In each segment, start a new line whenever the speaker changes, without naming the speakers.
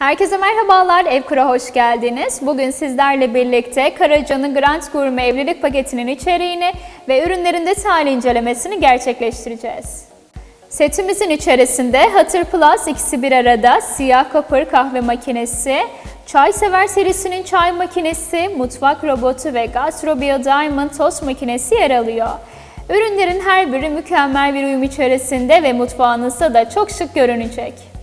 Herkese merhabalar, Evkur'a hoş geldiniz. Bugün sizlerle birlikte Karaca'nın Grand Gourmet evlilik paketinin içeriğini ve ürünlerin detaylı incelemesini gerçekleştireceğiz. Setimizin içerisinde Hatır Plus ikisi bir arada siyah kapır kahve makinesi, Çay Sever serisinin çay makinesi, mutfak robotu ve Gastrobio Diamond tost makinesi yer alıyor. Ürünlerin her biri mükemmel bir uyum içerisinde ve mutfağınızda da çok şık görünecek.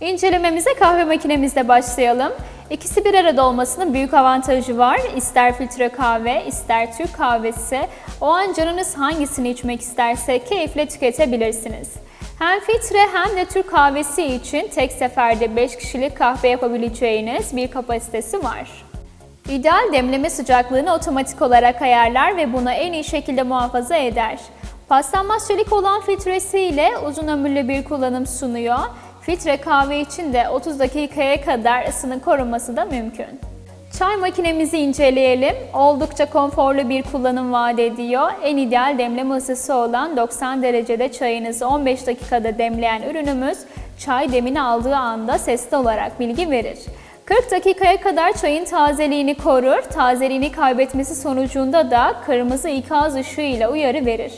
İncelememize kahve makinemizle başlayalım. İkisi bir arada olmasının büyük avantajı var. İster filtre kahve, ister Türk kahvesi, o an canınız hangisini içmek isterse keyifle tüketebilirsiniz. Hem filtre hem de Türk kahvesi için tek seferde 5 kişilik kahve yapabileceğiniz bir kapasitesi var. İdeal demleme sıcaklığını otomatik olarak ayarlar ve bunu en iyi şekilde muhafaza eder. Paslanmaz çelik olan filtresiyle uzun ömürlü bir kullanım sunuyor. Filtre kahve için de 30 dakikaya kadar ısının korunması da mümkün. Çay makinemizi inceleyelim. Oldukça konforlu bir kullanım vaat ediyor. En ideal demleme ısısı olan 90 derecede çayınızı 15 dakikada demleyen ürünümüz çay demini aldığı anda sesli olarak bilgi verir. 40 dakikaya kadar çayın tazeliğini korur. Tazeliğini kaybetmesi sonucunda da kırmızı ikaz ışığı ile uyarı verir.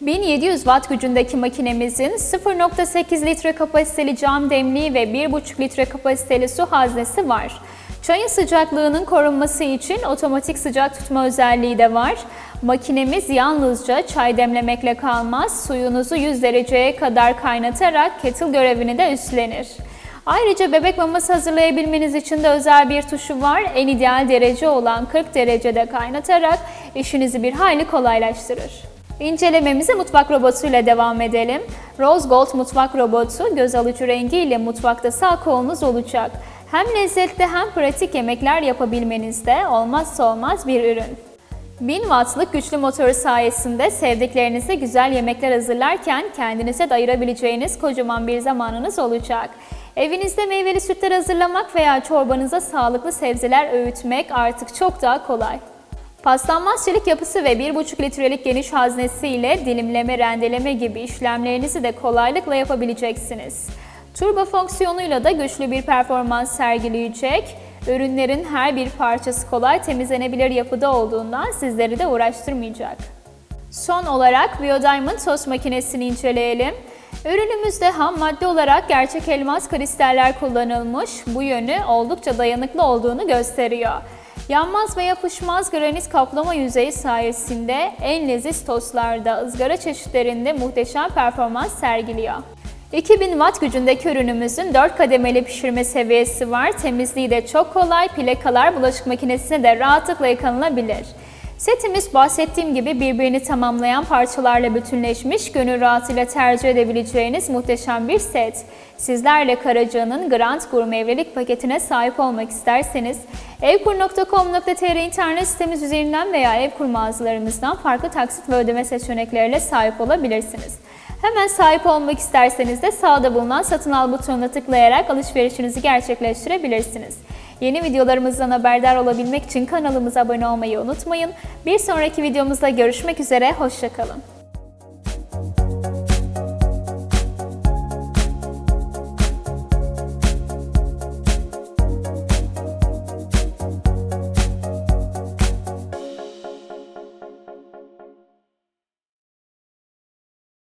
1700 watt gücündeki makinemizin 0.8 litre kapasiteli cam demliği ve 1.5 litre kapasiteli su haznesi var. Çayın sıcaklığının korunması için otomatik sıcak tutma özelliği de var. Makinemiz yalnızca çay demlemekle kalmaz, suyunuzu 100 dereceye kadar kaynatarak kettle görevini de üstlenir. Ayrıca bebek maması hazırlayabilmeniz için de özel bir tuşu var. En ideal derece olan 40 derecede kaynatarak işinizi bir hayli kolaylaştırır. İncelememize mutfak robotuyla devam edelim. Rose Gold mutfak robotu göz alıcı rengiyle mutfakta sağ kolunuz olacak. Hem lezzetli hem pratik yemekler yapabilmenizde olmazsa olmaz bir ürün. 1000 wattlık güçlü motoru sayesinde sevdiklerinize güzel yemekler hazırlarken kendinize de ayırabileceğiniz kocaman bir zamanınız olacak. Evinizde meyveli sütler hazırlamak veya çorbanıza sağlıklı sebzeler öğütmek artık çok daha kolay. Paslanmaz çelik yapısı ve 1,5 litrelik geniş haznesi ile dilimleme, rendeleme gibi işlemlerinizi de kolaylıkla yapabileceksiniz. Turbo fonksiyonuyla da güçlü bir performans sergileyecek. Ürünlerin her bir parçası kolay temizlenebilir yapıda olduğundan sizleri de uğraştırmayacak. Son olarak Biodiamond tost makinesini inceleyelim. Ürünümüzde ham madde olarak gerçek elmas kristaller kullanılmış. Bu yönü oldukça dayanıklı olduğunu gösteriyor. Yanmaz ve yapışmaz granit kaplama yüzeyi sayesinde en leziz tostlarda, ızgara çeşitlerinde muhteşem performans sergiliyor. 2000 watt gücündeki ürünümüzün 4 kademeli pişirme seviyesi var. Temizliği de çok kolay, plakalar bulaşık makinesine de rahatlıkla yıkanılabilir. Setimiz bahsettiğim gibi birbirini tamamlayan parçalarla bütünleşmiş, gönül rahatıyla tercih edebileceğiniz muhteşem bir set. Sizlerle Karaca'nın Grand Gourmet evlilik paketine sahip olmak isterseniz evkur.com.tr internet sitemiz üzerinden veya Evkur mağazalarımızdan farklı taksit ve ödeme seçenekleriyle sahip olabilirsiniz. Hemen sahip olmak isterseniz de sağda bulunan satın al butonuna tıklayarak alışverişinizi gerçekleştirebilirsiniz. Yeni videolarımızdan haberdar olabilmek için kanalımıza abone olmayı unutmayın. Bir sonraki videomuzda görüşmek üzere, hoşçakalın.